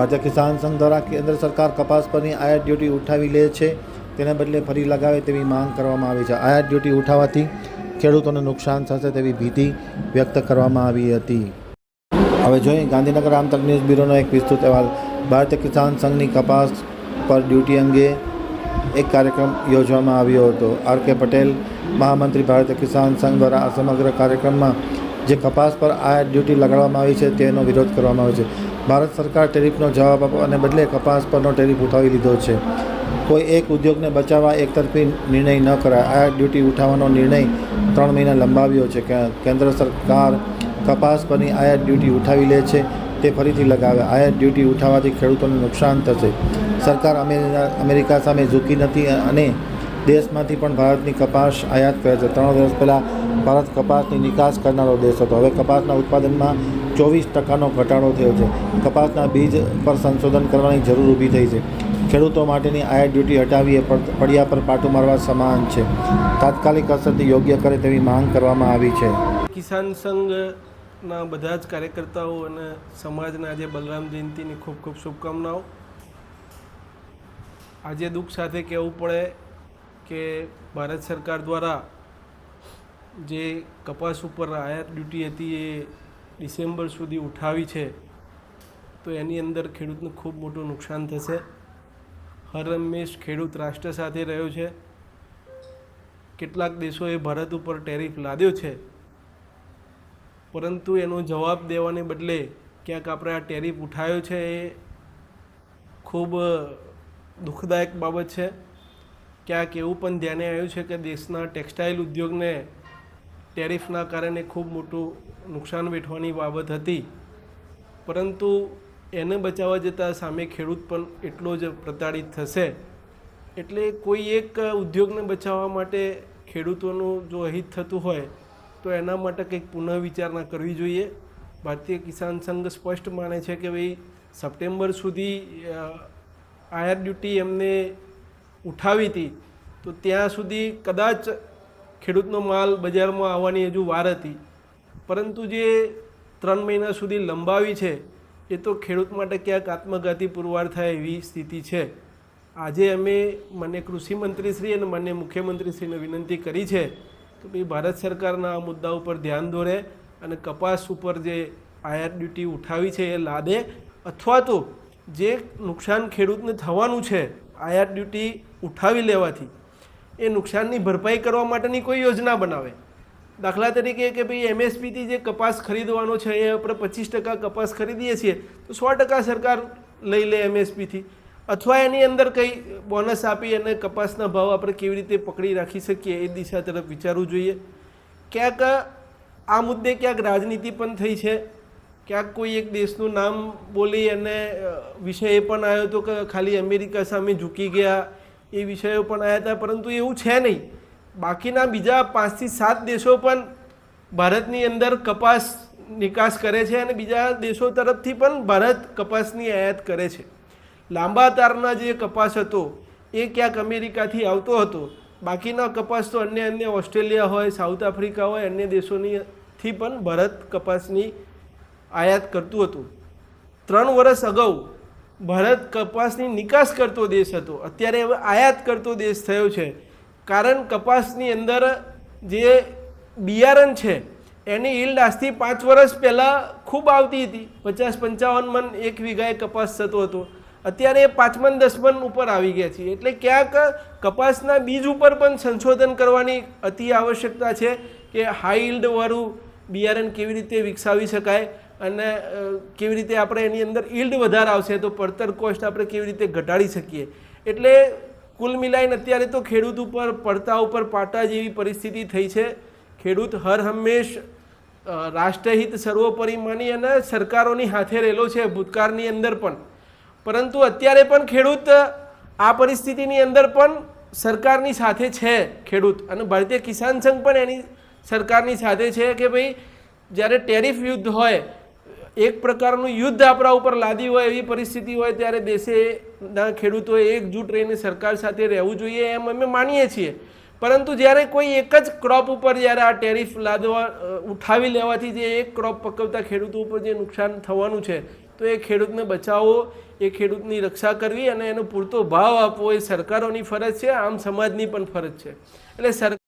ભારતીય કિસાન સંઘ દ્વારા કેન્દ્ર સરકાર કપાસ પરની આયાત ડ્યુટી ઉઠાવી લે છે. તેના બદલે ફરી લગાવે તેવી માંગ કરવામાં આવી છે. આયાત ડ્યુટી ઉઠાવવાથી ખેડૂતોને નુકસાન થશે તેવી ભીતિ વ્યક્ત કરવામાં આવી હતી. હવે જોઈએ ગાંધીનગર આમતક ન્યૂઝ બ્યુરોનો એક વિસ્તૃત અહેવાલ. ભારતીય કિસાન સંઘની કપાસ પર ડ્યુટી અંગે એક કાર્યક્રમ યોજવામાં આવ્યો હતો. આર કે પટેલ, મહામંત્રી ભારતીય કિસાન સંઘ દ્વારા આ સમગ્ર કાર્યક્રમમાં જે કપાસ પર આયાત ડ્યુટી લગાડવામાં આવી છે તેનો વિરોધ કરવામાં આવ્યો છે. ભારત સરકાર ટેરિફનો જવાબ આપવાને બદલે કપાસ પરનો ટેરિફ ઉઠાવી લીધો છે. કોઈ એક ઉદ્યોગને બચાવવા એકતરફી નિર્ણય ન કરાય. આયાત ડ્યુટી ઉઠાવવાનો નિર્ણય ત્રણ મહિના લંબાવ્યો છે. કે કેન્દ્ર સરકાર કપાસ પરની આયાત ડ્યુટી ઉઠાવી લે છે, તે ફરીથી લગાવે. આયાત ડ્યુટી ઉઠાવવાથી ખેડૂતોને નુકસાન થશે. સરકાર અમેરિકા સામે ઝૂકી નથી અને દેશમાંથી પણ ભારતની કપાસ આયાત કરે છે. ત્રણ વર્ષ પહેલાં ભારત કપાસની નિકાસ કરનારો દેશ હતો. હવે કપાસના ઉત્પાદનમાં ચોવીસ ટકાનો ઘટાડો થયો છે. કપાસના બીજ પર સંશોધન કરવાની જરૂર ઊભી થઈ છે. ખેડૂતો માટેની આયાત ડ્યુટી હટાવી એ પડિયા પર પાટું મારવા સમાન છે. તાત્કાલિક અસરથી યોગ્ય કરે તેવી માંગ કરવામાં આવી છે. કિસાન સંઘના બધા જ કાર્યકર્તાઓ અને સમાજના આજે બલરામ જયંતિની ખૂબ ખૂબ શુભકામનાઓ. આજે દુઃખ સાથે કહેવું પડે કે ભારત સરકાર દ્વારા જે કપાસ ઉપર આયાત ડ્યુટી હતી એ ડિસેમ્બર સુધી ઉઠાવી છે, તો એની અંદર ખેડૂતનું ખૂબ મોટું નુકસાન થશે. હર હંમેશ ખેડૂત રાષ્ટ્ર સાથે રહ્યો છે. કેટલાક દેશોએ ભારત ઉપર ટેરિફ લાદ્યો છે. પરંતુ એનો જવાબ દેવાને બદલે ક્યાંક આપણે આ ટેરિફ ઉઠાવ્યો છે એ ખૂબ દુઃખદાયક બાબત છે. ક્યાંક એવું પણ ધ્યાને આવ્યું છે કે દેશના ટેક્સટાઇલ ઉદ્યોગને ટેરિફના કારણે ખૂબ મોટું નુકસાન વેઠવાની બાબત હતી. પરંતુ એને બચાવવા જતાં સામે ખેડૂત પણ એટલો જ પ્રતાડિત થશે. એટલે કોઈ એક ઉદ્યોગને બચાવવા માટે ખેડૂતોનું જો અહિત થતું હોય, તો એના માટે કંઈક પુનઃવિચારણા કરવી જોઈએ. ભારતીય કિસાન સંઘ સ્પષ્ટ માને છે કે ભાઈ, સપ્ટેમ્બર સુધી આયર ડ્યુટી એમને ઉઠાવી હતી, તો ત્યાં સુધી કદાચ ખેડૂતનો માલ બજારમાં આવવાની હજુ વાર હતી. પરંતુ જે ત્રણ મહિના સુધી લંબાવી છે, એ તો ખેડૂત માટે ક્યાંક આત્મઘાતી પુરવાર થાય એવી સ્થિતિ છે. આજે અમે મને કૃષિમંત્રીશ્રી અને માન્ય મુખ્યમંત્રીશ્રીને વિનંતી કરી છે કે ભાઈ ભારત સરકારના આ મુદ્દા ઉપર ધ્યાન દોરે અને કપાસ ઉપર જે આયાત ડ્યુટી ઉઠાવી છે એ લાદે. અથવા તો જે નુકસાન ખેડૂતને થવાનું છે, આયાત ડ્યુટી ઉઠાવી લેવાથી એ નુકસાનની ભરપાઈ કરવા માટેની કોઈ યોજના બનાવે. દાખલા તરીકે કે ભાઈ એમએસપીથી જે કપાસ ખરીદવાનો છે, એ આપણે પચીસ ટકા કપાસ ખરીદીએ છીએ, તો સો ટકા સરકાર લઈ લે એમએસપીથી. અથવા એની અંદર કંઈ બોનસ આપી અને કપાસના ભાવ આપણે કેવી રીતે પકડી રાખી શકીએ એ દિશા તરફ વિચારવું જોઈએ. ક્યાંક આ મુદ્દે ક્યાંક રાજનીતિ પણ થઈ છે. ક્યાંક કોઈ એક દેશનું નામ બોલી અને વિષય એ પણ આવ્યો હતો કે ખાલી અમેરિકા સામે ઝૂકી ગયા એ વિષયો પણ આવ્યા હતા, પરંતુ એવું છે નહીં. બાકીના બીજા પાંચથી સાત દેશો પણ ભારતની અંદર કપાસ નિકાસ કરે છે અને બીજા દેશો તરફથી પણ ભારત કપાસની આયાત કરે છે. લાંબા તારના જે કપાસ હતો, એ ક્યાંક અમેરિકાથી આવતો હતો. બાકીના કપાસ તો અન્ય અન્ય ઓસ્ટ્રેલિયા હોય, સાઉથ આફ્રિકા હોય, અન્ય દેશોનીથી પણ ભારત કપાસની આયાત કરતું હતું. ત્રણ વર્ષ અગાઉ ભારત કપાસની નિકાસ કરતો દેશ હતો. અત્યારે હવે આયાત કરતો દેશ થયો છે. કારણ કપાસની અંદર જે બિયારણ છે, એની ઈલ્ડ આજથી પાંચ વર્ષ પહેલાં ખૂબ આવતી હતી. પચાસ પંચાવન મન એક વીઘાએ કપાસ થતો હતો. અત્યારે એ પાંચમન, દસમન ઉપર આવી ગયા છે એટલે ક્યાંક કપાસના બીજ ઉપર પણ સંશોધન કરવાની અતિ આવશ્યકતા છે કે હાઈ ઈલ્ડવાળું બિયારણ કેવી રીતે વિકસાવી શકાય અને કેવી રીતે આપણે એની અંદર ઈલ્ડ વધારે આવશે તો પડતર કોસ્ટ આપણે કેવી રીતે ઘટાડી શકીએ? એટલે કુલ મિલાઈને અત્યારે તો ખેડૂત ઉપર પડતા ઉપર પાટા જેવી પરિસ્થિતિ થઈ છે. ખેડૂત હર હંમેશ રાષ્ટ્રહિત સર્વોપરી માની અને સરકારોની હાથે રહેલો છે, ભૂતકાળની અંદર પણ. પરંતુ અત્યારે પણ ખેડૂત આ પરિસ્થિતિની અંદર પણ સરકારની સાથે છે ખેડૂત. અને ભારતીય કિસાન સંઘ પણ એની સરકારની સાથે છે કે ભાઈ, જ્યારે ટેરિફ યુદ્ધ હોય એક પ્રકારનું યુદ્ધ આપણા ઉપર લાદી હોય એવી પરિસ્થિતિ હોય ત્યારે દેશેના ખેડૂતોએ એકજૂટ રહીને સરકાર સાથે રહેવું જોઈએ એમ અમે માનીએ છીએ. પરંતુ જ્યારે કોઈ એક જ ક્રોપ ઉપર જ્યારે આ ટેરિફ લાદવા ઉઠાવી લેવાથી જે એક ક્રોપ પકવતા ખેડૂતો ઉપર જે નુકસાન થવાનું છે, તો એ ખેડૂતને બચાવવો એ ખેડૂતની રક્ષા કરવી અને એનો પૂરતો ભાવ આપવો એ સરકારોની ફરજ છે, આમ સમાજની પણ ફરજ છે. એટલે સરકાર